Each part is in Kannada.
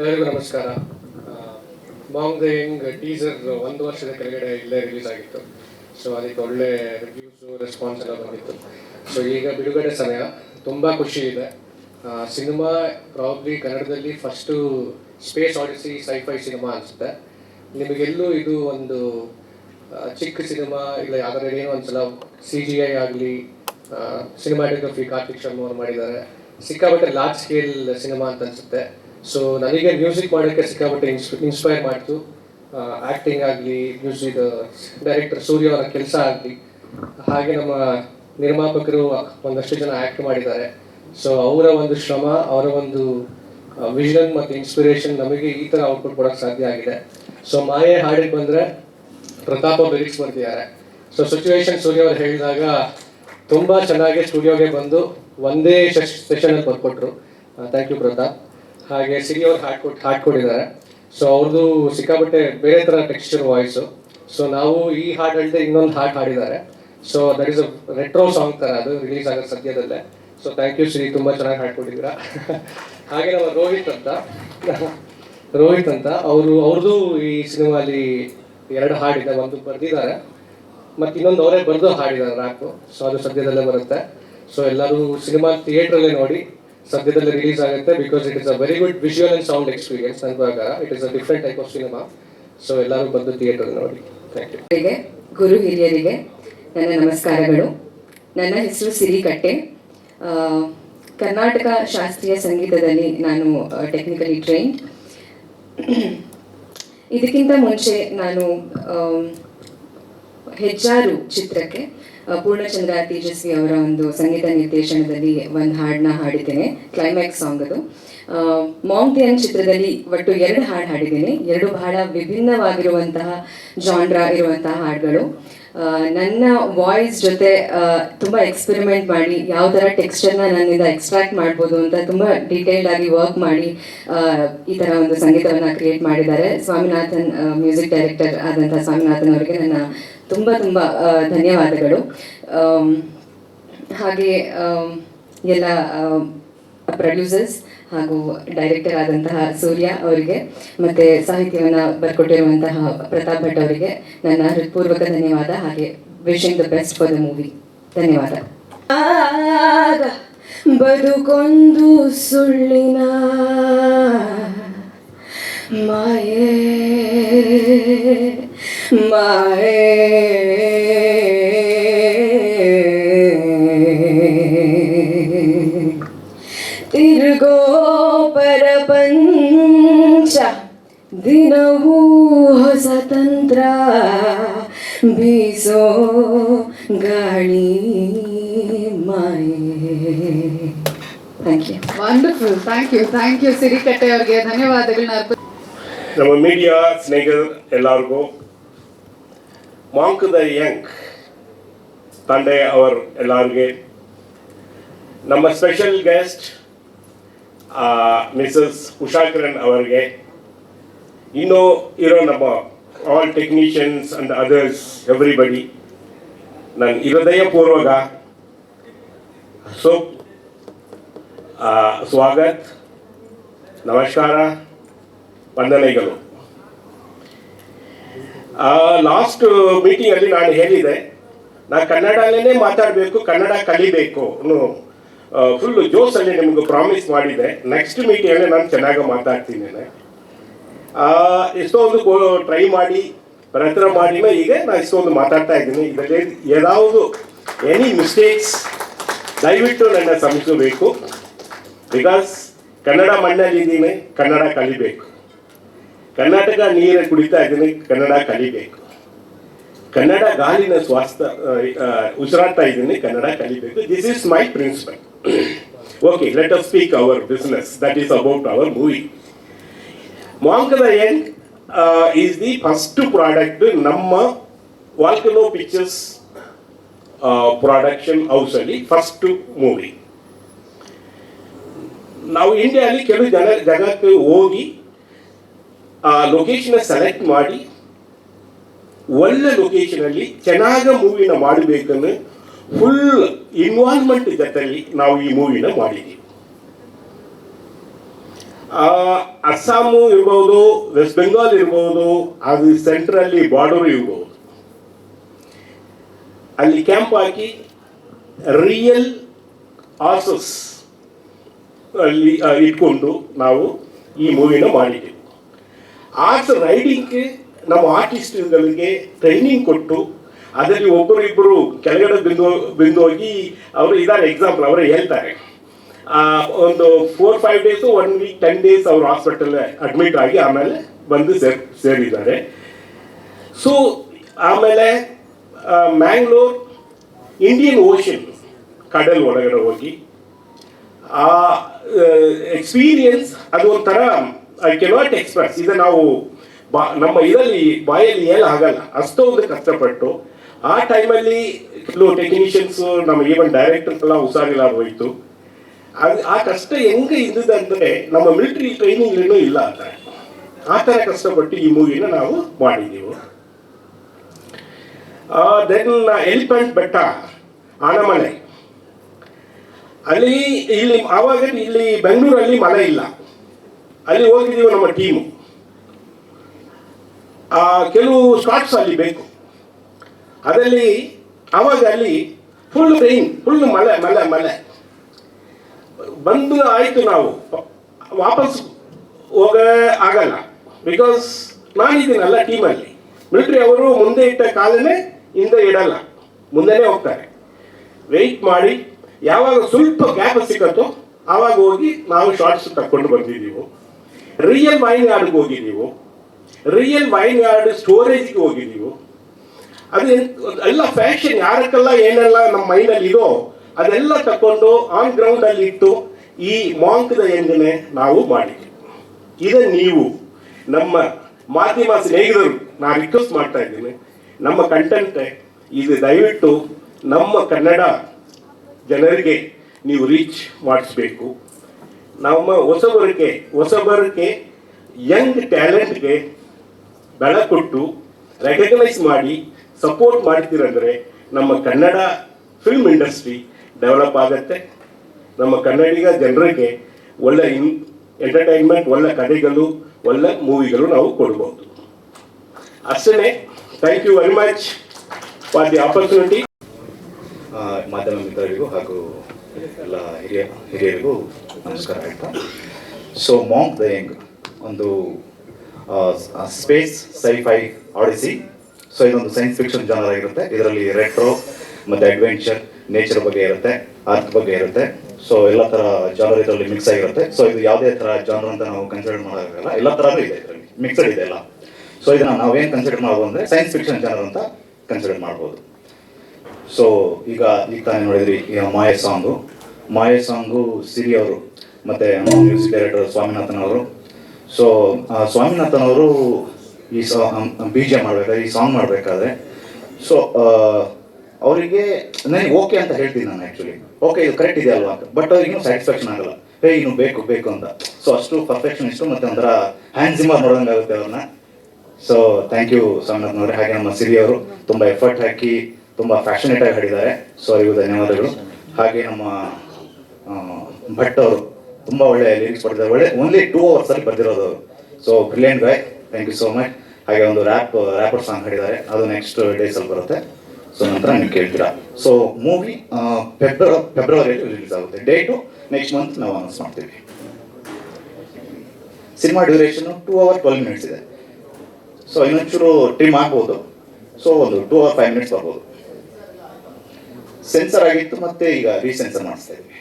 ಎಲ್ಲರಿಗೂ ನಮಸ್ಕಾರ. ಮಾಂಗ್ ಹೆಂಗ್ ಟೀಸರ್ ಒಂದು ವರ್ಷದ ಕೆಳಗಡೆ ಇಲ್ಲೇ ರಿಲೀಸ್ ಆಗಿತ್ತು. ಸೊ ಅದಕ್ಕೆ ಒಳ್ಳೆ ರಿವ್ಯೂಸು ರೆಸ್ಪಾನ್ಸ್ ಎಲ್ಲ ಬಂದಿತ್ತು. ಸೊ ಈಗ ಬಿಡುಗಡೆ ಸಮಯ. ತುಂಬ ಖುಷಿ ಇದೆ. ಸಿನಿಮಾ ಪ್ರಾಬ್ಲಿ ಕನ್ನಡದಲ್ಲಿ first space odyssey sci fi cinema ಅನಿಸುತ್ತೆ. ನಿಮಗೆಲ್ಲೂ ಇದು ಒಂದು ಚಿಕ್ಕ ಸಿನಿಮಾ ಇಲ್ಲ ಯಾವ್ದಾರ ಏನೋ ಒಂದ್ಸಲ ಸಿ ಜಿ ಐ ಆಗಲಿ ಸಿನಿಮಾಟೋಗ್ರಫಿ ಕಾರ್ತಿಕ್ ಶರ್ಮಾ ಅವ್ರು ಮಾಡಿದ್ದಾರೆ. ಸಿಕ್ಕಾಪಟ್ಟೆ ಲಾರ್ಜ್ ಸ್ಕೇಲ್ ಸಿನಿಮಾ ಅಂತ ಅನ್ಸುತ್ತೆ. ಸೊ ನನಗೆ ಮ್ಯೂಸಿಕ್ ಮಾಡೋಕ್ಕೆ ಸಿಕ್ಕಾಪಟ್ಟೆ ಇನ್ಸ್ಪೈರ್ ಮಾಡ್ತು. ಆ್ಯಕ್ಟಿಂಗ್ ಆಗಲಿ ಮ್ಯೂಸಿಕ್ ಡೈರೆಕ್ಟರ್ ಸೂರ್ಯ ಅವರ ಕೆಲಸ ಆಗಲಿ, ಹಾಗೆ ನಮ್ಮ ನಿರ್ಮಾಪಕರು ಒಂದಷ್ಟು ಜನ ಆ್ಯಕ್ಟ್ ಮಾಡಿದ್ದಾರೆ. ಸೊ ಅವರ ಒಂದು ಶ್ರಮ, ಅವರ ಒಂದು ವಿಷನ್ ಮತ್ತು ಇನ್ಸ್ಪಿರೇಷನ್ ನಮಗೆ ಈ ಥರ ಔಟ್ಪುಟ್ ಕೊಡೋಕ್ಕೆ ಸಾಧ್ಯ ಆಗಿದೆ. ಸೊ ಮಾಯೆ ಹಾಡಿಗೆ ಬಂದರೆ ಪ್ರತಾಪ ಲಿರಿಕ್ಸ್ ಬರ್ತಿದ್ದಾರೆ. ಸೊ ಸಿಚುವೇಶನ್ ಸೂರ್ಯ ಅವರು ಹೇಳಿದಾಗ ತುಂಬ ಚೆನ್ನಾಗಿ ಸ್ಟುಡಿಯೋಗೆ ಬಂದು ಒಂದೇ ಸೆಷನ್ ಅಲ್ಲಿ ಬರ್ಕೊಟ್ರು. Thank you Pratap. ಹಾಗೆ ಸಿರಿ ಅವ್ರು ಕೊಟ್ಟು ಹಾಡ್ ಕೊಟ್ಟಿದ್ದಾರೆ ಸೊ ಅವ್ರದ್ದು ಸಿಕ್ಕಾಪಟ್ಟೆ ಬೇರೆ ಥರ ಟೆಕ್ಸ್ಚರ್ ವಾಯ್ಸು ಸೊ ನಾವು ಈ ಹಾಡು ಅಲ್ಲದೆ ಇನ್ನೊಂದು ಹಾಡು ಹಾಡಿದ್ದಾರೆ. So that is a retro song ತರ ಅದು ರಿಲೀಸ್ ಆಗೋದು ಸದ್ಯದಲ್ಲೇ. ಸೊ ಥ್ಯಾಂಕ್ ಯು ಶ್ರೀ ತುಂಬ ಚೆನ್ನಾಗಿ ಹಾಡ್ಕೊಟ್ಟಿದ್ದೀರಾ. ಹಾಗೆ ನಮ್ಮ ರೋಹಿತ್ ಅಂತ. ರೋಹಿತ್ ಅಂತ. ಅವರು ಅವ್ರದ್ದು ಈ ಸಿನಿಮಾಲಿ ಎರಡು ಹಾಡಿದೆ. ಒಂದು ಬರೆದಿದ್ದಾರೆ. ಮತ್ತು ಇನ್ನೊಂದು ಅವರೇ ಬರೆದು ಹಾಡಿದ್ದಾರೆ, ನಾಲ್ಕು. ಸೊ ಅದು ಸದ್ಯದಲ್ಲೇ ಬರುತ್ತೆ. ಸೊ ಎಲ್ಲರೂ ಸಿನಿಮಾ ಥಿಯೇಟ್ರಲ್ಲೇ ನೋಡಿ ಸದ್ಯದಲ್ಲೇ ರಿಲೀಸ್ ಆಗುತ್ತೆ because it is a very good visual and sound experience ನನ್ನ it is a different type of cinema so ಎಲ್ಲರೂ ಬಂದು ಥಿಯೇಟರ್ ನೋಡಿ. ಗುರು ಹಿರಿಯರಿಗೆ ನನ್ನ ನಮಸ್ಕಾರಗಳು. ನನ್ನ ಹೆಸರು ಸಿರಿಕಟ್ಟೆ. ಕರ್ನಾಟಕ ಶಾಸ್ತ್ರೀಯ ಸಂಗೀತದಲ್ಲಿ ನಾನು ಟೆಕ್ನಿಕಲಿ ಟ್ರೈನ್ ಇದಕ್ಕಿಂತ ಮುಂಚೆ ನಾನು ಹೆಜ್ಜಾರು ಚಿತ್ರಕ್ಕೆ ಪೂರ್ಣಚಂದ್ರ ತೇಜಸ್ವಿ ಅವರ ಒಂದು ಸಂಗೀತ ನಿರ್ದೇಶನದಲ್ಲಿ ಒಂದು ಹಾಡನ್ನ ಹಾಡಿದ್ದೇನೆ ಕ್ಲೈಮ್ಯಾಕ್ಸ್ ಸಾಂಗ್ ಅದು. ಮಾಂಕ್ತಿಯನ್ ಚಿತ್ರದಲ್ಲಿ ಒಟ್ಟು ಎರಡು ಹಾಡು ಹಾಡಿದ್ದೇನೆ. ಎರಡು ಬಹಳ ವಿಭಿನ್ನವಾಗಿರುವಂತಹ ಜಾನ್ರಾ ಇರುವಂತಹ ಹಾಡುಗಳು. ನನ್ನ ವಾಯ್ಸ್ ಜೊತೆ ತುಂಬ ತುಂಬಾ ಎಕ್ಸ್ಪೆರಿಮೆಂಟ್ ಮಾಡಿ ಯಾವ ಥರ ಟೆಕ್ಸ್ಚರ್ನ ನನ್ನಿಂದ ಎಕ್ಸ್ಟ್ರಾಕ್ಟ್ ಮಾಡ್ಬೋದು ಅಂತ ತುಂಬ ಡೀಟೇಲ್ಡ್ ಆಗಿ ವರ್ಕ್ ಮಾಡಿ ಈ ಥರ ಒಂದು ಸಂಗೀತವನ್ನು ಕ್ರಿಯೇಟ್ ಮಾಡಿದ್ದಾರೆ. ಸ್ವಾಮಿನಾಥನ್ ಮ್ಯೂಸಿಕ್ ಡೈರೆಕ್ಟರ್ ಆದಂಥ ಸ್ವಾಮಿನಾಥನ್ ಅವರಿಗೆ ನನ್ನ ತುಂಬ ತುಂಬ ಧನ್ಯವಾದಗಳು. ಹಾಗೆ ಎಲ್ಲ ಪ್ರೊಡ್ಯೂಸರ್ಸ್ ಹಾಗೂ ಡೈರೆಕ್ಟರ್ ಆದಂತಹ ಸೂರ್ಯ ಅವರಿಗೆ, ಮತ್ತೆ ಸಾಹಿತ್ಯವನ್ನು ಬರ್ಕೊಟ್ಟಿರುವಂತಹ ಪ್ರತಾಪ್ ಭಟ್ ಅವರಿಗೆ ನನ್ನ ಹೃತ್ಪೂರ್ವಕ ಧನ್ಯವಾದ, ಹಾಗೆ wishing the best for the movie ಧನ್ಯವಾದ. ಬದುಕೊಂದು ಸುಳ್ಳಿನ ಮಾಯೆ ಮಾಯೆ ತಿರುಗೋ ಪರಪಂಚ ದಿನವೂ ಹೊಸ ತಂತ್ರ ಬೀಸೋ ಗಾಳಿ ಮಾಯೆ thank you wonderful thank you thank you Sirikatte ಅವರಿಗೆ ಧನ್ಯವಾದಗಳನ್ನ ಅರ್ಪ ನಮ್ಮ ಮೀಡಿಯಾ ಸ್ನೇಹಿತರು ಎಲ್ಲರಿಗೂ ಮಾಂಕ್ ದ ಯಂಗ್ ತಂದೆ ಅವರ್ ಎಲ್ಲರಿಗೆ. ನಮ್ಮ ಸ್ಪೆಷಲ್ ಗೆಸ್ಟ್ ಮಿಸಸ್ ಉಷಾಕಿರಣ್ ಅವರಿಗೆ. ಇನ್ನು ಇರೋ ನಮ್ಮ all technicians and others everybody ನನ್ನ ಹೃದಯಪೂರ್ವಕ ಸೊ ಸ್ವಾಗತ್, ನಮಸ್ಕಾರ, ವಂದನೆಗಳು. ಲಾಸ್ಟ್ ಮೀಟಿಂಗ್ ಅಲ್ಲಿ ನಾನು ಹೇಳಿದೆ, ನಾ ಕನ್ನಡಲ್ಲೇ ಮಾತಾಡಬೇಕು, ಕನ್ನಡ ಕಲಿಬೇಕು ಫುಲ್ ಜೋಸಲ್ಲಿ ನಿಮ್ಗೆ ಪ್ರಾಮಿಸ್ ಮಾಡಿದೆ. ನೆಕ್ಸ್ಟ್ ಮೀಟಿಂಗ್ ಅಲ್ಲಿ ನಾನು ಚೆನ್ನಾಗಿ ಮಾತಾಡ್ತೀನಿ ಎಷ್ಟೊಂದು ಟ್ರೈ ಮಾಡಿ ಪ್ರಯತ್ನ ಮಾಡಿ ಈಗ ನಾನು ಇಷ್ಟೊಂದು ಮಾತಾಡ್ತಾ ಇದ್ದೀನಿ. ಇದರಲ್ಲಿ ಯಾವುದು ಎನಿ ಮಿಸ್ಟೇಕ್ಸ್ ದಯವಿಟ್ಟು ನನ್ನ ಸಮಿಸಬೇಕು ಬಿಕಾಸ್ ಕನ್ನಡ ಮಣ್ಣಲ್ಲಿದ್ದೀನಿ, ಕನ್ನಡ ಕಲಿಬೇಕು. ಕರ್ನಾಟಕ ನೀರು ಕುಡಿತಾ ಇದ್ದೀನಿ ಕನ್ನಡ ಕಲಿಬೇಕು. ಕನ್ನಡ ಗಾಳಿನ ಸ್ವಾಸ್ಥ ಉಸಿರಾಡ್ತಾ ಇದ್ದೀನಿ ಕನ್ನಡ ಕಲಿಬೇಕು. This is my principal okay let us speak our business that is about our movie Monk the Young is the first product ನಮ್ಮ ವಾಲ್ಕನೋ ಪಿಕ್ಚರ್ಸ್ ಪ್ರೊಡಕ್ಷನ್ ಹೌಸಲ್ಲಿ ಫಸ್ಟ್ ಮೂವಿ ನಾವು ಇಂಡಿಯಾದಲ್ಲಿ ಕೆಲವು ಜನ ಜಾಗಕ್ಕೆ ಹೋಗಿ ಆ ಲೊಕೇಶನ್ ಸೆಲೆಕ್ಟ್ ಮಾಡಿ, ಒಳ್ಳೆ ಲೊಕೇಶನ್ ಅಲ್ಲಿ ಚೆನ್ನಾಗ ಮೂವಿನ ಮಾಡಬೇಕನ್ನು ಫುಲ್ ಇನ್ವಾಲ್ವ್ಮೆಂಟ್ ಜೊತೆಯಲ್ಲಿ ನಾವು ಈ ಮೂವಿನ ಮಾಡಿದ್ದೀವಿ ಅಸ್ಸಾಮು ಇರ್ಬೋದು ವೆಸ್ಟ್ ಬೆಂಗಾಲ್ ಇರ್ಬೋದು ಅದು ಸೆಂಟ್ರಲ್ಲಿ ಬಾರ್ಡರ್ ಇರ್ಬೋದು. ಅಲ್ಲಿ ಕ್ಯಾಂಪ್ ಹಾಕಿ ರಿಯಲ್ ಆಸಸ್ ಅಲ್ಲಿ ಇಟ್ಕೊಂಡು ನಾವು ಈ ಮೂವಿನ ಮಾಡಿದ್ದೀವಿ ಆರ್ಟ್ಸ್ ರೈಡಿಂಗ್ಗೆ ನಮ್ಮ ಆರ್ಟಿಸ್ಟ್ಗಳಿಗೆ ಟ್ರೈನಿಂಗ್ ಕೊಟ್ಟು, ಅದರಲ್ಲಿ ಒಬ್ಬರಿಬ್ಬರು ಕೆಳಗಡೆ ಬಿಂದು ಬಿಂದು ಹೋಗಿ ಅವರು ಇದ್ದಾರೆ ಎಕ್ಸಾಂಪಲ್ ಅವರು ಹೇಳ್ತಾರೆ. ಒಂದು four five days one week ten days ಅವರು ಹಾಸ್ಪಿಟಲ್ ಅಡ್ಮಿಟ್ ಆಗಿ ಆಮೇಲೆ ಬಂದು ಸೇರ್, ಸೇರಿದ್ದಾರೆ. ಸೊ ಆಮೇಲೆ ಮ್ಯಾಂಗ್ಳೂರ್ ಇಂಡಿಯನ್ ಓಷನ್ ಕಡಲ್ ಒಳಗಡೆ ಹೋಗಿ, ಆ ಎಕ್ಸ್ಪೀರಿಯನ್ಸ್ ಅದು ಒಂಥರ ಐ ಕೆನಾಟ್ ಎಕ್ಸ್ಪ್ರೆಸ್ ಇದು ನಾವು ಬಾ ನಮ್ಮ ಇದರಲ್ಲಿ ಬಾಯಲ್ಲಿ ಏನು ಆಗಲ್ಲ ಅಷ್ಟೊಂದು ಕಷ್ಟಪಟ್ಟು ಆ ಟೈಮಲ್ಲಿ ಕೆಲವು ಟೆಕ್ನಿಷಿಯನ್ಸ್ ನಮ್ಮ ಈವನ್ ಡೈರೆಕ್ಟರ್ಸ್ ಎಲ್ಲ ಹುಷಾರಿಲ್ಲ ಹೋಯಿತು ಅದು ಆ ಕಷ್ಟ ಹೆಂಗೆ ಇದ್ದದಂದ್ರೆ ನಮ್ಮ ಮಿಲಿಟರಿ ಟ್ರೈನಿಂಗ್ ಇಲ್ಲ ಅಂತ. ಆ ಥರ ಕಷ್ಟಪಟ್ಟು ಈ ಮೂವಿನ ನಾವು ಮಾಡಿದ್ದೀವಿ ದೆನ್ ಎಲಿಫೆಂಟ್ ಬೆಟ್ಟ ಆನಮನೆ. ಅಲ್ಲಿ ಇಲ್ಲಿ ಆವಾಗ ಇಲ್ಲಿ ಬೆಂಗಳೂರಲ್ಲಿ ಮಳೆ ಇಲ್ಲ. ಅಲ್ಲಿ ಹೋಗಿದ್ದೀವಿ ನಮ್ಮ ಟೀಮು ಆ, ಕೆಲವು ಸ್ಪಾಟ್ಸ್ ಅಲ್ಲಿ ಬೇಕು. ಅದರಲ್ಲಿ ಆವಾಗ ಅಲ್ಲಿ ಫುಲ್ ರೈನ್ ಫುಲ್ ಮಳೆ ಮಳೆ ಮಳೆ. ಬಂದು ಆಯಿತು ನಾವು. ವಾಪಸ್ ಹೋಗ ಆಗಲ್ಲ. ಬಿಕಾಸ್ ನಾನಿದ್ದೀನಲ್ಲ ಟೀಮಲ್ಲಿ ಮಿಲಿಟ್ರಿ ಅವರು ಮುಂದೆ ಇಟ್ಟ ಕಾಲನೇ ಹಿಂದೆ ಇಡಲ್ಲ. ಮುಂದೆನೇ ಹೋಗ್ತಾರೆ. ವೆಯ್ಟ್ ಮಾಡಿ. ಯಾವಾಗ ಸ್ವಲ್ಪ ಗ್ಯಾಪ್ ಸಿಗತ್ತೋ ಆವಾಗ ಹೋಗಿ ನಾವು ಶಾರ್ಟ್ಸ್ ತಕ್ಕೊಂಡು ಬಂದಿದ್ದೀವಿ. ರಿಯಲ್ ವೈನ್ ಯಾರ್ಡ್ಗೆ ನೀವು. ರಿಯಲ್ ವೈನ್ ಯಾರ್ಡ್ ಸ್ಟೋರೇಜ್ಗೆ ನೀವು. ಅದು, ಎಲ್ಲ ಫ್ಯಾಷನ್ ಯಾರಕ್ಕೆಲ್ಲ ಏನೆಲ್ಲ ನಮ್ಮ ಮೈಂಡಲ್ಲಿ ಇದೋ, ಅದೆಲ್ಲ ತಕೊಂಡು ಆನ್ ಗ್ರೌಂಡ್ ಅಲ್ಲಿ ಇಟ್ಟು ಈ ಮಾಂಕದ ಎಂಜನೆ ನಾವು ಮಾಡಿದ್ವಿ. ಇದೇ ನೀವು, ನಮ್ಮ ಮಾಧ್ಯಮ ಸ್ನೇಹಿತರು ನಾನು ರಿಕ್ವೆಸ್ಟ್ ಮಾಡ್ತಾ ಇದ್ದೀನಿ. ನಮ್ಮ ಕಂಟೆಂಟ್ ಇದು ದಯವಿಟ್ಟು ನಮ್ಮ ಕನ್ನಡ ಜನರಿಗೆ ನೀವು ರೀಚ್ ಮಾಡಿಸ್ಬೇಕು. ನಮ್ಮ ಹೊಸಬರಿಗೆ ಹೊಸಬರಿಗೆ ಯಂಗ್ ಟ್ಯಾಲೆಂಟ್ಗೆ ಬೆಳ ಕೊಟ್ಟು ರೆಕಗ್ನೈಸ್ ಮಾಡಿ ಸಪೋರ್ಟ್ ಮಾಡ್ತೀರಂದ್ರೆ ನಮ್ಮ ಕನ್ನಡ ಫಿಲ್ಮ್ ಇಂಡಸ್ಟ್ರಿ ಡೆವಲಪ್ ಆಗುತ್ತೆ. ನಮ್ಮ ಕನ್ನಡಿಗ ಜನರಿಗೆ ಒಳ್ಳೆ ಇನ್ ಎಂಟರ್ಟೈನ್ಮೆಂಟ್ ಒಳ್ಳೆ ಕಡೆಗಳು ಒಳ್ಳೆ ಮೂವಿಗಳು ನಾವು ಕೊಡ್ಬೋದು. ಅಷ್ಟೇ thank you very much for the opportunity ಮಾಧ್ಯಮ ಮಿತ್ರರಿಗೂ ಹಾಗೂ ಎಲ್ಲ ಹಿರಿಯ ಹಿರಿಯರಿಗೂ ನಮಸ್ಕಾರ ಅಂತ ಸೊ ಮಾಂಕ್ ಯಂಗ್ ಒಂದು space sci fi odyssey so ಇದೊಂದು ಸೈನ್ಸ್ ಫಿಕ್ಷನ್ ಜಾನರ್ ಆಗಿರುತ್ತೆ. ಇದರಲ್ಲಿ ರೆಟ್ರೋ ಮತ್ತು ಅಡ್ವೆಂಚರ್ ನೇಚರ್ ಬಗ್ಗೆ ಇರುತ್ತೆ ಅರ್ತ್ ಬಗ್ಗೆ ಇರುತ್ತೆ. ಸೊ ಎಲ್ಲ ಥರ ಜಾನರ್ ಇದರಲ್ಲಿ ಮಿಕ್ಸ್ ಆಗಿರುತ್ತೆ. ಸೊ ಇದು ಯಾವುದೇ ಥರ ಜಾನರ್ ಅಂತ ನಾವು ಕನ್ಸಿಡರ್ ಮಾಡೋಕ್ಕಾಗಲ್ಲ. ಎಲ್ಲ ಥರನೂ ಇದೆ ಇದರಲ್ಲಿ. ಮಿಕ್ಸಡ್ ಇದೆ ಎಲ್ಲ. ಸೊ ಇದನ್ನು ನಾವೇನು ಕನ್ಸಿಡರ್ ಮಾಡ್ಬೋದು ಅಂದರೆ ಸೈನ್ಸ್ ಫಿಕ್ಷನ್ ಜಾನರ್ ಅಂತ ಕನ್ಸಿಡರ್ ಮಾಡ್ಬೋದು. ಸೊ ಈಗ ಈಗ ತಾನೇ ನೋಡಿದ್ರಿ ಮಾಯ ಸಾಂಗು ಮಾಯ ಸಾಂಗು ಸಿರಿ ಅವರು ಮತ್ತು ಮ್ಯೂಸಿಕ್ ಡೈರೆಕ್ಟರ್ ಸ್ವಾಮಿನಾಥನ್ ಅವರು ಸೊ ಸ್ವಾಮಿನಾಥನ್ ಅವರು ಈ ಸಾಂಗ್ ಬಿ ಜೆ ಮಾಡಬೇಕಾದ್ರೆ ಈ ಸಾಂಗ್ ಮಾಡಬೇಕಾದ್ರೆ. ಸೊ ಅವರಿಗೆ ನನಗೆ ಓಕೆ ಅಂತ ಹೇಳ್ತೀನಿ ನಾನು ಆ್ಯಕ್ಚುಲಿ ಓಕೆ ಇದು ಕರೆಕ್ಟ್ ಇದೆ ಅಲ್ವಾ ಅಂತ. ಬಟ್ ಅವ್ರಿಗೆ ಸ್ಯಾಟಿಸ್ಫ್ಯಾಕ್ಷನ್ ಆಗಲ್ಲ. ಹೇ, ಇನ್ನು ಬೇಕು ಬೇಕು ಅಂತ. ಸೊ ಅಷ್ಟು ಪರ್ಫೆಕ್ಷನ್ ಇಷ್ಟು ಮತ್ತೆ ಒಂಥರ ಹ್ಯಾಂಡ್ ಜಿಮ್ಮರ್ ನೋಡೋಂಗೆ ಆಗುತ್ತೆ ಅವ್ರನ್ನ. ಸೊ ಥ್ಯಾಂಕ್ ಯು ಸ್ವಾಮಿನಾಥನ್ ಅವರೇ ಹಾಗೆ ನಮ್ಮ ಸಿರಿ ಅವರು ತುಂಬ ಎಫರ್ಟ್ ಹಾಕಿ, ತುಂಬ ಫ್ಯಾಷನೇಟ್ ಆಗಿ ಹಾಡಿದ್ದಾರೆ. ಸೊ ಅವರಿಗೂ ಧನ್ಯವಾದಗಳು. ಹಾಗೆ ನಮ್ಮ ಭಟ್ ಅವರು ತುಂಬ ಒಳ್ಳೆ ಲಿರಿಕ್ಸ್ ಬರ್ತಿದ್ದಾರೆ ಒಳ್ಳೆ ಓನ್ಲಿ ಟೂ ಅವರ್ಸ್ ಅಲ್ಲಿ ಅವರು so brilliant boy thank you so much ಹಾಗೆ ಒಂದು ರ್ಯಾಪ್ ರ್ಯಾಪರ್ ಸಾಂಗ್ ಹಾಡಿದ್ದಾರೆ. ಅದು ನೆಕ್ಸ್ಟ್ ಡೇಸ್ ಅಲ್ಲಿ ಬರುತ್ತೆ. ಸೊ ನಂತರ ನೀವು ಕೇಳ್ತೀರಾ. ಸೊ ಮೂವಿ ಫೆಬ್ರವರಿ ಫೆಬ್ರವರಿಯಲ್ಲಿ ರಿಲೀಸ್ ಆಗುತ್ತೆ. ಡೇಟು ನೆಕ್ಸ್ಟ್ ಮಂತ್ ನಾವು ಅನೌನ್ಸ್ ಮಾಡ್ತೀವಿ. Cinema duration two hour twelve minutes ಇದೆ. ಸೊ ಇನ್ನೊಂಚೂರು ಟ್ರಿಮ್ ಆಗ್ಬೋದು. ಸೊ ಒಂದು ಟೂ ಅವರ್ ಫೈವ್ ಮಿನಿಟ್ಸ್ ಬರ್ಬೋದು. ಸೆನ್ಸರ್ ಆಗಿತ್ತು ಮತ್ತೆ ಈಗ ರೀಸೆನ್ಸರ್ ಮಾಡಿಸ್ತಾ ಇದ್ವಿ.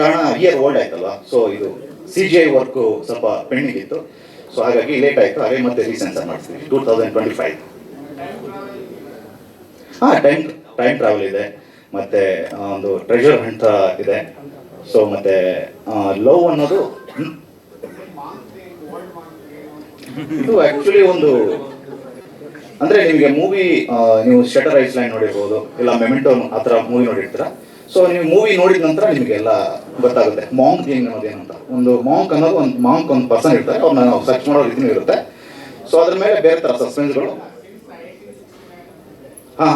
ಕಾರಣ ಇಯರ್ ಓಲ್ಡ್ ಆಯ್ತಲ್ಲ? ಸೊ ಇದು ಸಿ ಜಿ ಐ ವರ್ಕು ಸ್ವಲ್ಪ ಪೆಂಡಿಂಗ್ ಇತ್ತು. ಸೊ ಹಾಗಾಗಿ ಲೇಟ್ ಆಯ್ತು. ಹಾಗೆ ಮತ್ತೆ ರೀಸೆನ್ಸರ್ ಮಾಡಿಸ್ತೀವಿ ಟೂ ತೌಸಂಡ್ ಟ್ವೆಂಟಿ ಫೈವ್ ಹಾಂ ಟೈಮ್ ಟೈಮ್ ಟ್ರಾವೆಲ್ ಇದೆ. ಮತ್ತೆ ಒಂದು ಟ್ರೆಜರ್ ಹಂಟ್ ಇದೆ. ಸೊ ಮತ್ತೆ ಲವ್ ಅನ್ನೋದು? ಇದು ಆಕ್ಚುಲಿ ಒಂದು, ಅಂದ್ರೆ ನಿಮಗೆ ಮೂವಿ ನೀವು ಶಟರ್ ಐಸ್ಲೈನ್ ನೋಡಿರ್ಬೋದು, ಇಲ್ಲ ಮೆಮೆಂಟೋ ಆ ಥರ ಮೂವಿ ನೋಡಿರ್ತೀರ? ಸೊ ನೀವು ಮೂವಿ ನೋಡಿದ ನಂತರ ನಿಮಗೆ ಎಲ್ಲ ಗೊತ್ತಾಗುತ್ತೆ ಮಾಂಕ್ ಹೆಂಗ್ ಅನ್ನೋದು ಏನಂತ ಒಂದು ಮಾಂಕ್ ಅನ್ನೋದು ಒಂದು ಮಾಂಕ್ ಒಂದು ಪರ್ಸನ್ ಇರ್ತಾರೆ ಅವ್ರನ್ನ ನಾವು ಸರ್ಚ್ ಮಾಡೋ ರೀತಿನೂ ಇರುತ್ತೆ. ಸೊ ಅದ್ರ ಮೇಲೆ ಬೇರೆ ಥರ ಸಸ್ಪೆನ್ಸ್ಗಳು ಹಾ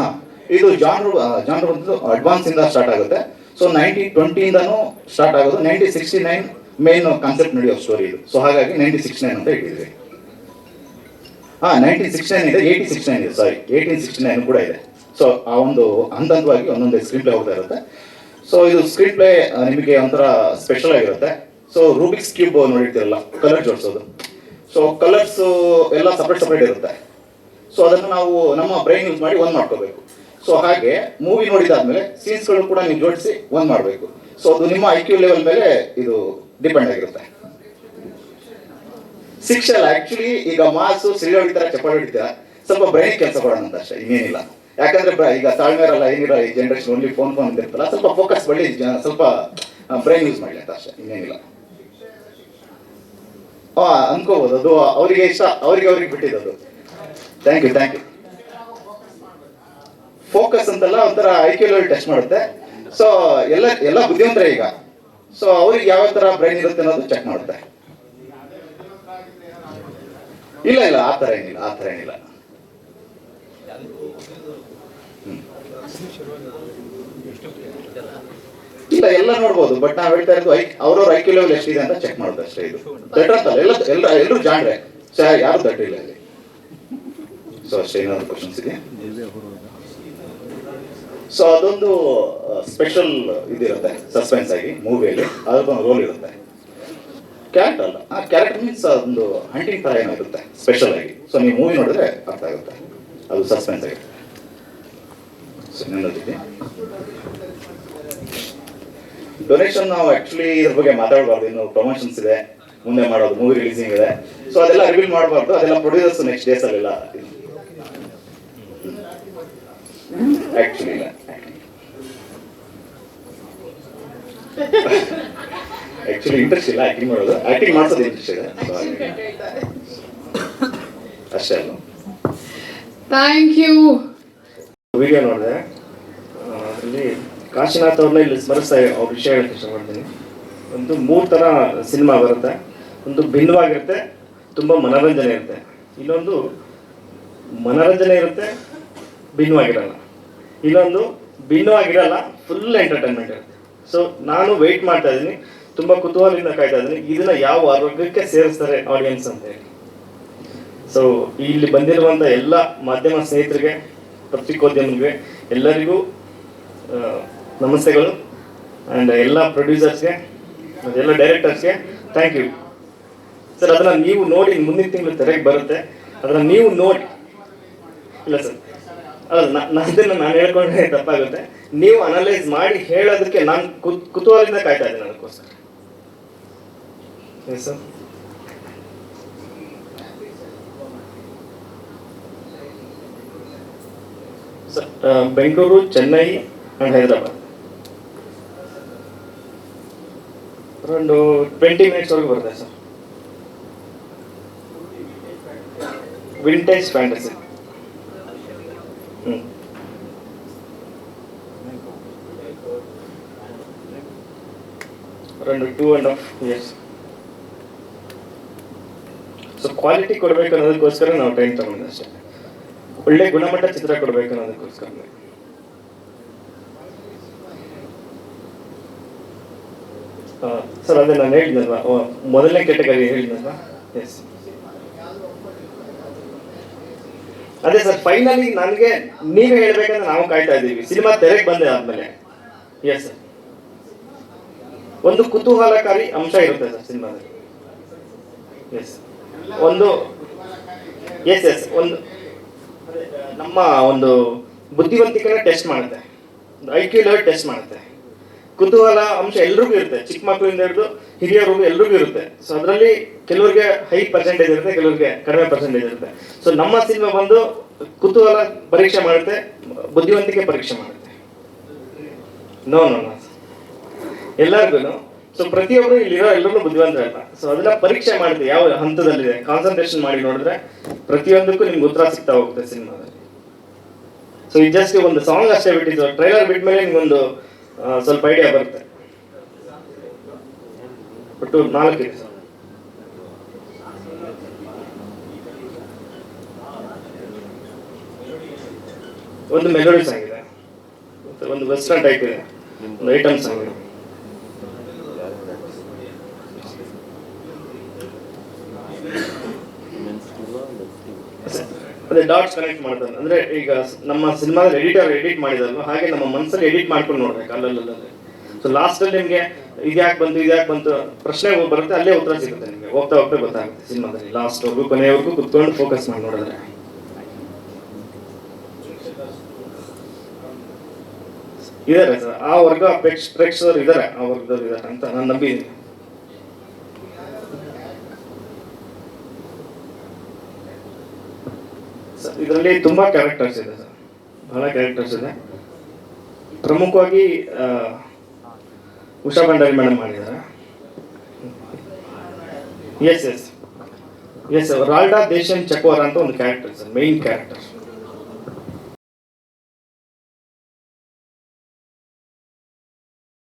ಇದು ಜಾನ್ರು ಜಾನ್ರು ಅಡ್ವಾನ್ಸ್ ಇಂದ ಸ್ಟಾರ್ಟ್ ಆಗುತ್ತೆ. ಸೊ ನೈನ್ಟೀನ್ ಟ್ವೆಂಟಿಯಿಂದನೂ ಸ್ಟಾರ್ಟ್ ಆಗೋದು. Nineteen sixty nine main concept ನಡೆಯೋ ಸ್ಟೋರಿ ಇದು. ಸೊ ಹಾಗಾಗಿ ನೈನ್ಟೀನ್ ಸಿಕ್ಸ್ ನೈನ್ ಅಂತ ಇಟ್ಟಿದ್ವಿ ಹಾಂ ನೈನ್ಟೀನ್ ಸಿಕ್ಸ್ಟಿ ನೈನ್ ಇದೆ ಏಯ್ಟೀನ್ ಸಿಕ್ಸ್ಟಿ ನೈನ್ ಇದೆ ಸಾರಿ ಏಯ್ಟೀನ್ ಸಿಕ್ಸ್ಟಿ ನೈನ್ ಕೂಡ ಇದೆ. ಸೊ ಆ ಒಂದು ಹಂತ ಹಂತವಾಗಿ ಒಂದೊಂದು ಸ್ಕ್ರೀನ್ ಪ್ಲೇ ಹೋಗ್ತಾ ಇರುತ್ತೆ. ಸೊ ಇದು ಸ್ಕ್ರೀನ್ ಪ್ಲೇ ನಿಮಗೆ ಒಂಥರ ಸ್ಪೆಷಲ್ ಆಗಿರುತ್ತೆ. ಸೊ ರೂಬಿಕ್ಸ್ ಕ್ಯೂಬ್ ನೋಡಿರ್ತೀರಲ್ಲ ಕಲರ್ ಜೋಡಿಸೋದು. ಸೊ ಕಲರ್ಸ್ ಎಲ್ಲ ಸಪ್ರೇಟ್ ಸಪ್ರೇಟ್ ಇರುತ್ತೆ. ಸೊ ಅದನ್ನು ನಾವು ನಮ್ಮ ಬ್ರೈನ್ ಯೂಸ್ ಮಾಡಿ ಒಂದು ಮಾಡ್ಕೋಬೇಕು. ಸೊ ಹಾಗೆ ಮೂವಿ ನೋಡಿದಾದ್ಮೇಲೆ ಸೀನ್ಸ್ಗಳು ಕೂಡ ನೀವು ಜೋಡಿಸಿ ಒಂದು ಮಾಡಬೇಕು. ಸೊ ಅದು ನಿಮ್ಮ ಐ ಕ್ಯೂ ಲೆವೆಲ್ ಮೇಲೆ ಇದು ಡಿಪೆಂಡ್ ಆಗಿರುತ್ತೆ. ಸಿಕ್ಸ್ ಅಲ್ಲ ಆಕ್ಚುಲಿ ಈಗ ಮಾಸು ಸಿರಿ ಹೊಡಿತಾರೆ ಚಪ್ಪಾಳೆ ಹೊಡಿತಾರೆ? ಸ್ವಲ್ಪ ಬ್ರೈನ್ ಕೆಲಸ ಕೊಡೋಣ ಅಂತ ಅಷ್ಟೇ, ಇನ್ನೇನಿಲ್ಲ. ಯಾಕಂದ್ರೆ ಈಗ ತಾಳ್ಮೆರಲ್ಲ ಏನಿರೋ ಈ ಜನರೇಷನ್ ಓನ್ಲಿ ಫೋನ್ ಫೋನ್ ಇರ್ತಲ್ಲ, ಸ್ವಲ್ಪ ಫೋಕಸ್ ಮಾಡಿ ಸ್ವಲ್ಪ ಬ್ರೈನ್ ಯೂಸ್ ಮಾಡಿ ಅಂತ ಅಷ್ಟೇ, ಇನ್ನೇನಿಲ್ಲ. ಅನ್ಕೋಬಹುದು ಅದು ಅವರಿಗೆ ಇಷ್ಟ, ಅವರಿಗೆ ಅವ್ರಿಗೆ ಬಿಟ್ಟಿದ್ದು thank you thank you focus ಅಂತೆಲ್ಲ, ಒಂಥರ ಐ ಕ್ಯೂ ಲೆವೆಲ್ ಟೆಸ್ಟ್ ಮಾಡುತ್ತೆ. ಸೊ ಎಲ್ಲ ಎಲ್ಲ ಬುದ್ಧಿವಂತರೇ ಈಗ. ಸೊ ಅವ್ರಿಗೆ ಯಾವ ತರ ಬ್ರೈನ್ ಇರುತ್ತೆ ಅನ್ನೋದು ಚೆಕ್ ಮಾಡುತ್ತೆ. ಇಲ್ಲ ಇಲ್ಲ, ಆ ಥರ ಏನಿಲ್ಲ, ಆ ತರ ಏನಿಲ್ಲ. ಇಲ್ಲ, ಎಲ್ಲ ನೋಡ್ಬೋದು ಬಟ್ ನಾವು ಹೇಳ್ತಾ ಇರೋದು ಅವ್ರವ್ರ ಐ ಕ್ಯೂ ಲೆವೆಲ್ ಎಷ್ಟಿದೆ ಅಂತ ಚೆಕ್ ಮಾಡೋದು ಅಷ್ಟೇ ಇದು. ಎಲ್ಲ ಎಲ್ಲ ಎಲ್ಲರೂ ಜಾಣ್ರೆ. ಸರ್, ಯಾರು ದಟ್ ಇಲ್ಲ ಸೊ ಅಷ್ಟೇ ಏನಾದ್ರು ಕ್ವಶನ್ಸ್ ಇದೆ. ಸೊ ಅದೊಂದು ಸ್ಪೆಷಲ್ ಇದಿರುತ್ತೆ ಸಸ್ಪೆನ್ಸ್ ಆಗಿ ಮೂವಿಯಲ್ಲಿ ಅದಕ್ಕೊಂದು ರೋಲ್ ಇರುತ್ತೆ. ಕ್ಯಾರೆಕ್ಟ್ ಅಲ್ಲ. ಆ ಕ್ಯಾರೆಕ್ಟರ್ ಮೀನ್ಸ್ ಒಂದು ಹಂಟಿಂಗ್ ಥರ ಏನೋ ಇರುತ್ತೆ ಸ್ಪೆಷಲ್ ಆಗಿ. ಸೊ ನೀವು ಮೂವಿ ನೋಡಿದ್ರೆ ಅರ್ಥ ಆಗುತ್ತೆ. ಅದು ಸಸ್ಪೆನ್ಸ್ ಆಗಿ. ಸೊ ಇನ್ನೊಂದಿದೆ ಡೊನೇಷನ್ ನಾವು ಆಕ್ಚುಲಿ ಇದ್ರ ಬಗ್ಗೆ ಮಾತಾಡಬಾರ್ದು. ಇನ್ನು ಪ್ರಮೋಷನ್ಸ್ ಇದೆ. ಮುಂದೆ ಮಾಡೋದು ಮೂವಿ ರಿಲೀಸಿಂಗ್ ಇದೆ. ಸೊ ಅದೆಲ್ಲ ರಿವೀಲ್ ಮಾಡಬಾರ್ದು. ಅದೆಲ್ಲ ಪ್ರೊಡ್ಯೂಸರ್ಸ್ ನೆಕ್ಸ್ಟ್ ಡೇಸ್ ಅಲ್ಲೆಲ್ಲ ಆಕ್ಚುಲಿ ಆಕ್ಚುಲಿ ಇಂಟ್ರೆಸ್ಟ್ ಇಲ್ಲ ಆಕ್ಟಿಂಗ್ ಮಾಡೋದು. ಆಕ್ಟಿಂಗ್ ಮಾಡಿಸೋದು ಇಂಟ್ರೆಸ್ಟ್ ಇದೆ. ಅಷ್ಟೇ ಅಲ್ಲ ಥ್ಯಾಂಕ್ ಯು ವಿಡಿಯೋ ನೋಡಿದೆ. ಅದರಲ್ಲಿ ಕಾಶಿನಾಥ್ ಅವ್ರನ್ನ ಇಲ್ಲಿ ಸ್ಮರಿಸ್ತಾ ಅವ್ರ ವಿಷಯ ಹೇಳಕ್ಕೆ ಇಷ್ಟಪಡ್ತೀನಿ ಒಂದು ಮೂರು ಥರ ಸಿನಿಮಾ ಬರುತ್ತೆ. ಒಂದು ಭಿನ್ನವಾಗಿರುತ್ತೆ, ತುಂಬ ಮನೋರಂಜನೆ ಇರುತ್ತೆ. ಇನ್ನೊಂದು ಮನೋರಂಜನೆ ಇರುತ್ತೆ, ಭಿನ್ನವಾಗಿರಲ್ಲ. ಇನ್ನೊಂದು ಭಿನ್ನವಾಗಿರಲ್ಲ ಫುಲ್ ಎಂಟರ್ಟೈನ್ಮೆಂಟ್ ಇರುತ್ತೆ. ಸೊ ನಾನು ವೆಯ್ಟ್ ಮಾಡ್ತಾ ಇದ್ದೀನಿ. ತುಂಬ ಕುತೂಹಲದಿಂದ ಕಾಯ್ತಾ ಇದ್ದೀನಿ. ಇದನ್ನ ಯಾವ ವರ್ಗಕ್ಕೆ ಸೇರಿಸ್ತಾರೆ ಆಡಿಯನ್ಸ್ ಅಂತ ಹೇಳಿ. ಸೊ ಇಲ್ಲಿ ಬಂದಿರುವಂಥ ಎಲ್ಲ ಮಾಧ್ಯಮ ಸ್ನೇಹಿತರಿಗೆ ಪತ್ರಿಕೋದ್ಯಮಿಗೆ ಎಲ್ಲರಿಗೂ ನಮಸ್ತೆಗಳು. ಆ್ಯಂಡ್ ಎಲ್ಲ ಪ್ರೊಡ್ಯೂಸರ್ಸ್ಗೆ ಎಲ್ಲ ಡೈರೆಕ್ಟರ್ಸ್ಗೆ ಥ್ಯಾಂಕ್ ಯು ಸರ್ ಅದನ್ನು ನೀವು ನೋಡಿ ಮುಂದಿನ ತಿಂಗಳು ತೆರೆಗೆ ಬರುತ್ತೆ. ಅದನ್ನು ನೀವು ನೋಡಿ. ಇಲ್ಲ ಸರ್ ಅಲ್ಲ ನನ್ನ ನಾನು ಹೇಳ್ಕೊಂಡ್ರೆ ತಪ್ಪಾಗುತ್ತೆ. ನೀವು ಅನಲೈಸ್ ಮಾಡಿ ಹೇಳೋದಕ್ಕೆ ನಾನು ಕುತ್, ಕುತೂಹಲದಿಂದ ಕಾಯ್ತಾ ಇದ್ದೀನಿ ಅದಕ್ಕೋಸ್ಕರ. Sir sir Bengaluru Chennai and Hyderabad ಒಂದು ಟ್ವೆಂಟಿ ಮಿನಿಟ್ಸ್ವರೆಗೂ ಬರುತ್ತೆ ಸರ್ ವಿಂಟೇಜ್ ಫ್ಯಾಂಟಸಿ ಹ್ಞೂ ಒಂದು two and half years so quality ಕೊಡಬೇಕು ಅನ್ನೋದಕ್ಕೋಸ್ಕರ ನಾವು ಟೈಮ್ ತಗೊಂಡೆ ಅಷ್ಟೇ ಒಳ್ಳೆ ಗುಣಮಟ್ಟ ಚಿತ್ರ ಕೊಡಬೇಕು ಅನ್ನೋದಕ್ಕೋಸ್ಕರ. ಸರ್, ಅದೇ ನಾನು ಹೇಳಿದ್ನಲ್ವಾ? ಮೊದಲನೇ ಕೆಟಗರಿ ಹೇಳಿದ್ನಲ್ವಾ? ಎಸ್ ಅದೇ ಸರ್ ಫೈನಲಿ ನನಗೆ ನೀವೇ ಹೇಳ್ಬೇಕಂದ್ರೆ ನಾವು ಕಾಯ್ತಾ ಇದ್ದೀವಿ. ಸಿನಿಮಾ ತೆರೆಗೆ ಬಂದೆ ಆದ್ಮೇಲೆ. ಎಸ್ ಸರ್ ಒಂದು ಕುತೂಹಲಕಾರಿ ಅಂಶ ಇರುತ್ತೆ ಸರ್ ಸಿನಿಮಾದಲ್ಲಿ. ಎಸ್ ಒಂದು ಎಸ್ ಎಸ್ ಒಂದು ನಮ್ಮ ಒಂದು ಬುದ್ಧಿವಂತಿಕೆನ ಟೆಸ್ಟ್ ಮಾಡುತ್ತೆ. ಐ ಕ್ಯೂ ಲೆವೆಲ್ ಟೆಸ್ಟ್ ಮಾಡುತ್ತೆ. ಕುತೂಹಲ ಅಂಶ ಎಲ್ರಿಗೂ ಇರುತ್ತೆ. ಚಿಕ್ಕ ಮಕ್ಕಳಿಂದ ಹಿಡಿದು ಹಿರಿಯರಿಗೂ ಎಲ್ರಿಗೂ ಇರುತ್ತೆ. ಸೊ ಅದರಲ್ಲಿ ಕೆಲವರಿಗೆ ಹೈ ಪರ್ಸೆಂಟೇಜ್ ಇರುತ್ತೆ, ಕೆಲವರಿಗೆ ಕಡಿಮೆ ಪರ್ಸೆಂಟೇಜ್ ಇರುತ್ತೆ. ಸೊ ನಮ್ಮ ಸಿನಿಮಾ ಬಂದು ಕುತೂಹಲ ಪರೀಕ್ಷೆ ಮಾಡುತ್ತೆ, ಬುದ್ಧಿವಂತಿಕೆ ಪರೀಕ್ಷೆ ಮಾಡುತ್ತೆ. ನೋ ನೋ ಎಲ್ಲರಿಗೂ ಸೊ ಪ್ರತಿಯೊಬ್ಬರು ಇಲ್ಲಿರೋ ಎಲ್ಲರೂ ಬುದ್ಧಿವಂತರಲ್ಲ. ಸೊ ಅದನ್ನ ಪರೀಕ್ಷೆ ಮಾಡಿದೆ ಯಾವ ಹಂತದಲ್ಲಿದೆ? ಕಾನ್ಸಂಟ್ರೇಷನ್ ಮಾಡಿ ನೋಡಿದ್ರೆ ಪ್ರತಿಯೊಂದಕ್ಕೂ ನಿಮ್ಗೆ ಉತ್ತರ ಸಿಗ್ತಾ ಹೋಗುತ್ತೆ ಸಿನಿಮಾದಲ್ಲಿ ಸೊ ಇದು ಜಸ್ಟ್ ಒಂದು ಸಾಂಗ್ ಅಷ್ಟೇ ಬಿಟ್ಟಿದ್ದು. ಟ್ರೈಲರ್ ಬಿಟ್ಟ ಮೇಲೆ ನಿಮ್ಗೊಂದು ಒಂದು ಸ್ವಲ್ಪ ಐಡಿಯಾ ಬರುತ್ತೆ. ಒಟ್ಟು ನಾಲ್ಕು ಒಂದು ಮೆಲೋಡಿ ಸಾಂಗ್ ಇದೆ. ಒಂದು ವೆಸ್ಟರ್ನ್ ಟೈಪ್ ಇದೆ. ಒಂದು ಐಟಮ್ ಸಾಂಗ್ ಇದೆ. ಅದೇ ಡಾಟ್ಸ್ ಕನೆಕ್ಟ್ ಮಾಡ್ತಾನೆ ಅಂದ್ರೆ ಈಗ ನಮ್ಮ ಸಿನಿಮಾದಲ್ಲಿ ಎಡಿಟರ್ ಎಡಿಟ್ ಮಾಡಿದಲ್ವ? ಹಾಗೆ ನಮ್ಮ ಮನಸ್ಸಲ್ಲಿ ಎಡಿಟ್ ಮಾಡ್ಕೊಂಡು ನೋಡ್ಬೇಕು ಅಲ್ಲಲ್ಲೇ ಸೊ ಲಾಸ್ಟಲ್ಲಿ ನಿಮಗೆ ಇದ್ಯಾಕೆ ಬಂತು ಇದ್ಯಾಕೆ ಬಂತು, ಪ್ರಶ್ನೆ ಬರುತ್ತೆ, ಅಲ್ಲೇ ಉತ್ತರ ಸಿಗುತ್ತೆ ನಿಮಗೆ. ಹೋಗ್ತಾ ಹೋಗ್ತಾ ಗೊತ್ತಾಗುತ್ತೆ ಸಿನಿಮಾದಲ್ಲಿ. ಲಾಸ್ಟ್ವರೆಗೂ ಕೊನೆಯವರೆಗೂ ಕುತ್ಕೊಂಡು ಫೋಕಸ್ ಮಾಡಿ ನೋಡಿದ್ರೆ. ಇದಾರೆ ಸರ್ ಆ ವರ್ಗ ಪ್ರೇಕ್ಷ, ಪ್ರೇಕ್ಷಕರು ಇದಾರೆ, ಆ ವರ್ಗದವ್ರು ಇದಾರೆ ಅಂತ ನಾನು ನಂಬಿದ್ದೀನಿ. ಇದರಲ್ಲಿ ತುಂಬಾ ಕ್ಯಾರೆಕ್ಟರ್ಸ್ ಇದೆ ಸರ್ ಬಹಳ ಕ್ಯಾರೆಕ್ಟರ್ಸ್ ಇದೆ. ಪ್ರಮುಖವಾಗಿ ಉಷಾ ಭಂಡಾರಿ ಮೇಡಮ್ ಮಾಡಿದ್ದಾರೆ. ಎಸ್ ಎಸ್ ಎಸ್ ರಾಲ್ಡಾ ದೇಶನ್ ಚಕೋರ ಅಂತ ಒಂದು ಕ್ಯಾರೆಕ್ಟರ್ ಸರ್ ಮೇನ್ ಕ್ಯಾರೆಕ್ಟರ್